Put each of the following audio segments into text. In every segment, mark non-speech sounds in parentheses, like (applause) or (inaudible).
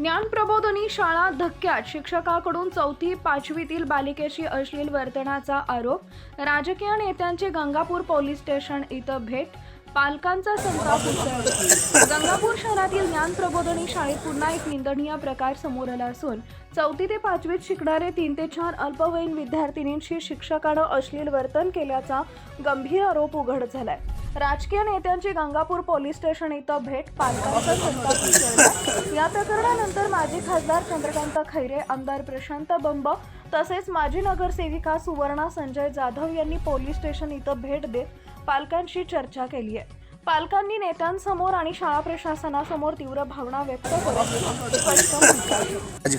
ज्ञानप्रबोधनी शाळा धक्क्यात शिक्षकाकडून चौथी पाचवीतील बालिकेशी अश्लील वर्तनाचा आरोप. राजकीय नेत्यांची गंगापूर पोलीस स्टेशन इथं भेट. पालकांचा संताप उसळला गंगापूर शहरातील ज्ञान प्रबोधनी शाळेत पुन्हा एक निंदनीय प्रकार समोर आला असून चौथी ते पाचवीत शिकणारे तीन ते चार अल्पवयीन विद्यार्थिनींशी शिक्षकानं अश्लील वर्तन केल्याचा गंभीर आरोप उघड झालाय. राजकीय नेत्यांची गंगापूर पोलीस स्टेशन इथं भेट पालकांचा संताप उसळला या प्रकरणानंतर माजी खासदार चंद्रकांत खैरे आमदार प्रशांत बंब तसेच माजी नगरसेविका सुवर्णा संजय जाधव यांनी पोलीस स्टेशन इथं भेट देत पालकांशी चर्चा केली आहे. पालकांनी नेत्यांसमोर आणि शाळा प्रशासनासमोर तीव्र भावना व्यक्त करत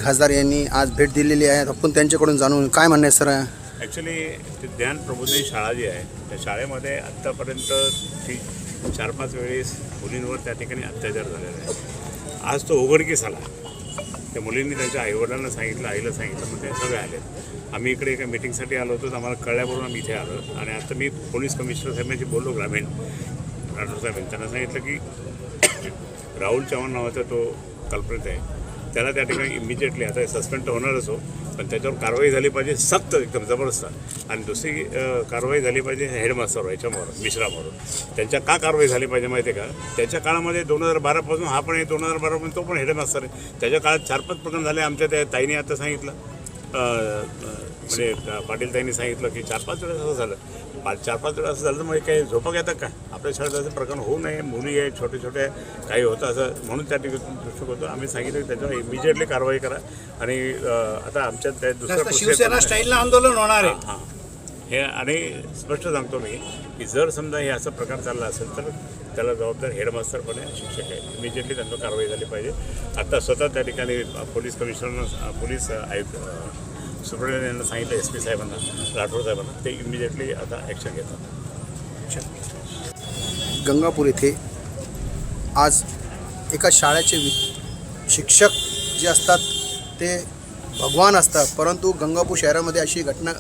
खासदार यांनी आज भेट दिलेली आहे. आपण त्यांच्याकडून जाणून काय म्हणणं आहे सर? ॲक्च्युली ते ज्ञान प्रबोधिनी शाळा जी आहे त्या शाळेमध्ये आत्तापर्यंत ती चार पाच वेळेस मुलींवर त्या ठिकाणी अत्याचार झालेला आहे. आज तो उघडकीस आला. त्या मुलींनी त्यांच्या आईवडिलांना सांगितलं आईला सांगितलं मग ते सगळे आले आम्ही इकडे एका मिटिंगसाठी आलो होतो तर आम्हाला कळल्याबरोबर आम्ही इथे आलो. आणि आता मी पोलीस कमिशनर साहेबांशी बोललो ग्रामीण राठोड साहेबांनी त्यांना सांगितलं की (coughs) राहुल चव्हाण नावाचा तो कल्पनेत आहे. त्याला त्या ठिकाणी इमिजिएटली आता सस्पेंड तर होणारच हो पण त्याच्यावर कारवाई झाली पाहिजे सक्त एकदम जबरदस्त. आणि दुसरी कारवाई झाली पाहिजे हेडमास्टर याच्यावर मिश्रावर त्यांच्या का कारवाई झाली पाहिजे माहिती आहे का? त्याच्या काळामध्ये दोन हजार बारापासून हा पण आहे दोन हजार बारापासून तो पण हेडमास्टर आहे. त्याच्या काळात चार पाच प्रकरण झाले आमच्या त्या ताईने आता सांगितलं. म्हणजे पाटील ताईंनी सांगितलं की चार पाच वेळेस असं झालं. पाच चार पाच वेळा असं झालं तर मग काही झोपक येतात का? आपल्या शाळेत असं प्रकरण होऊ नये मुली आहे छोटे छोटे काही होतं असं. म्हणून त्या ठिकाणी दृष्टिक होतं आम्ही सांगितलं की त्याच्यावर इमिजिएटली कारवाई करा. आणि आता आमच्या त्या दुसऱ्या शिवसेना स्टाईलनं आंदोलन होणार आहे. हे आणि स्पष्ट सांगतो मी की जर समजा हे असा प्रकार चालला असेल तर त्याला जबाबदार हेडमास्टर पण आहे शिक्षक आहे इमिजिएटली त्यांना कारवाई झाली पाहिजे. आता स्वतः त्या ठिकाणी पोलीस कमिशनरनं पोलीस आयुक्त सुब्रमण्यन यांना सांगितलं एस पी साहेबांना राठोड साहेबांना ते इमिजिएटली आता ॲक्शन घेतात. गंगापूर येथे आज एका शाळेचे वि शिक्षक जे असतात ते भगवान असतात. परंतु गंगापूर शहरामध्ये अशी घटना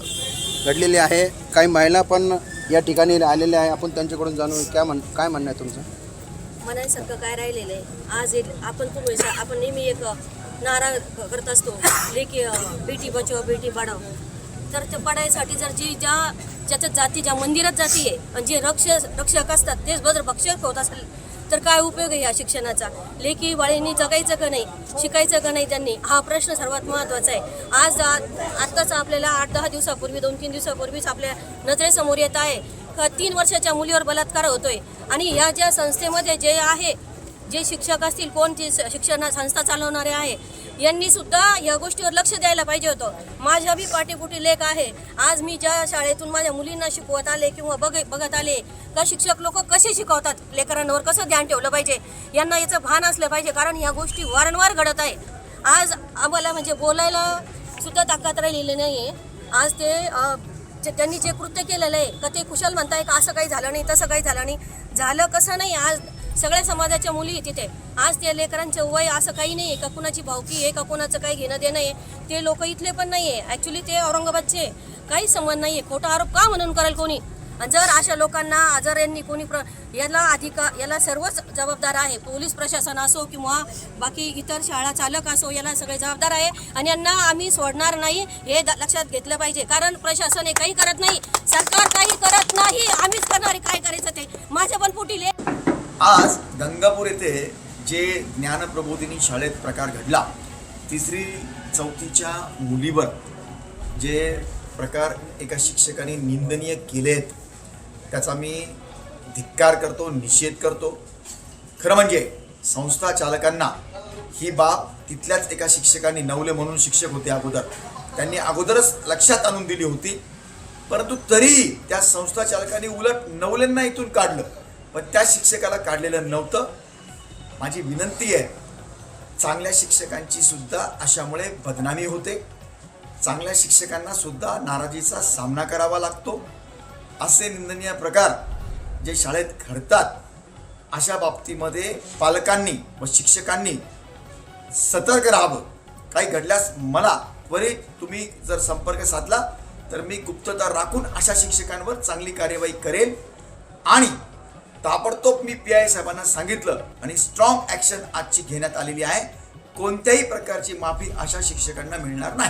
घडलेली आहे. काही महिला पण या ठिकाणी आलेल्या आहे. आपण त्यांच्याकडून जाणून काय म्हण काय म्हणणं आहे तुमचं? म्हणायसारखं काय राहिलेलं आहे? आज एक आपण पूर्वी आपण नेहमी एक नारा करत असतो. लेकी बेटी बचाव बेटी पढाव तर ते पडायसाठी जर जी ज्या ज्याच्यात जाती ज्या मंदिरात जाती आहे आणि जे रक्ष रक्षक असतात तेच जर भक्षक होत असेल. तर काय उपयोग आहे या शिक्षणाचा? लेखी बाळींनी जगायचं का नाही? शिकायचं का नाही त्यांनी? हा प्रश्न सर्वात महत्त्वाचा आहे. आज आत्ताच आपल्याला आठ दहा दिवसापूर्वी दोन तीन दिवसापूर्वीच आपल्या नजरेसमोर येत आहे. तीन वर्षाच्या मुलीवर बलात्कार होतोय. आणि या ज्या संस्थेमध्ये जे आहे जे शिक्षक असतील कोण जे शिक्षण संस्था चालवणारे आहे यांनी सुद्धा या गोष्टीवर लक्ष द्यायला पाहिजे होतं. माझ्या बी पाठीपुटी लेख आहे. आज मी ज्या शाळेतून माझ्या मुलींना शिकवत आले किंवा बघ बघत आले का शिक्षक लोक कसे शिकवतात? लेकरांवर कसं ध्यान ठेवलं पाहिजे? यांना याचं भान असलं पाहिजे कारण या गोष्टी वारंवार घडत आहे. आज आम्हाला म्हणजे बोलायला सुद्धा ताकद राहिलेली नाही आहे आज ते त्यांनी जे कृत्य केलेलं आहे का ते कुशल म्हणताय का असं काही झालं नाही तसं काही झालं नाही. झालं कसं नाही आज सगळ्या समाजाच्या मुली तिथे. आज त्या लेकरांचं वय असं काही नाही आहे का कुणाची भावकी आहे का कुणाचं काही घेणं देणं आहे ते लोक इथले पण नाही आहे ॲक्च्युली ते औरंगाबादचे काही संबंध नाही आहे खोटा आरोप का म्हणून करेल कोणी? आणि जर अशा लोकांना जर यांनी कोणी प्र याला अधिकार याला सर्वच जबाबदार आहे पोलीस प्रशासन असो किंवा बाकी इतर शाळा चालक असो याला सगळे जबाबदार आहे आणि यांना आम्ही सोडणार नाही हे लक्षात घेतलं पाहिजे. कारण प्रशासन हे काही करत नाही. सरकार काही करत नाही. आम्हीच करणार काय करायचं ते? माझ्या पण पोटी ले आज गंगापूर येथे जे ज्ञानप्रबोधिनी शाळेत प्रकार घडला तिसरी चौथीच्या मुलीवर जे प्रकार एका शिक्षकाने निंदनीय केलेत त्याचा मी धिक्कार करतो निषेध करतो. खरं म्हणजे संस्था चालकांना ही बाब तिथल्याच एका शिक्षकांनी नवले म्हणून शिक्षक होते अगोदर. त्यांनी अगोदरच लक्षात आणून दिली होती परंतु तरीही त्या संस्था चालकांनी उलट नवल्यांना इथून काढलं. पण त्या शिक्षकाला काढलेलं नव्हतं. माझी विनंती आहे चांगल्या शिक्षकांची सुद्धा अशामुळे बदनामी होते. चांगल्या शिक्षकांना सुद्धा नाराजीचा सामना करावा लागतो. असे निंदनीय प्रकार जे शाळेत घडतात अशा बाबतीमध्ये पालकांनी व शिक्षकांनी सतर्क राहावं. काही घडल्यास मला त्वरित तुम्ही जर संपर्क साधला तर मी गुप्तता राखून अशा शिक्षकांवर चांगली कार्यवाही करेन. आणि ताबडतोब मी पी आय साहेबांना सांगितलं आणि स्ट्रॉंग ॲक्शन आजची घेण्यात आलेली आहे. कोणत्याही प्रकारची माफी अशा शिक्षकांना मिळणार नाही.